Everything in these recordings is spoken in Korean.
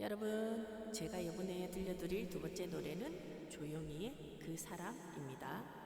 여러분, 제가 이번에 들려드릴 두 번째 노래는 조용히의 그 사람입니다.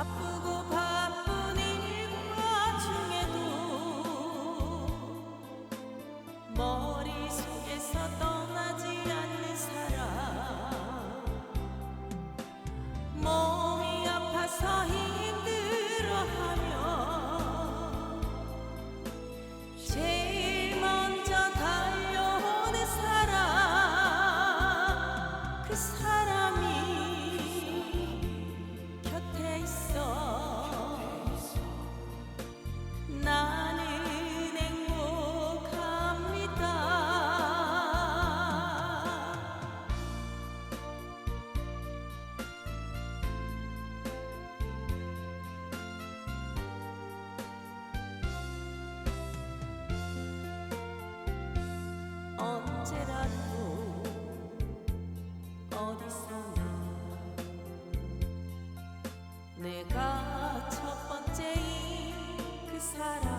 아프고 바 내가 첫 번째인 그 사람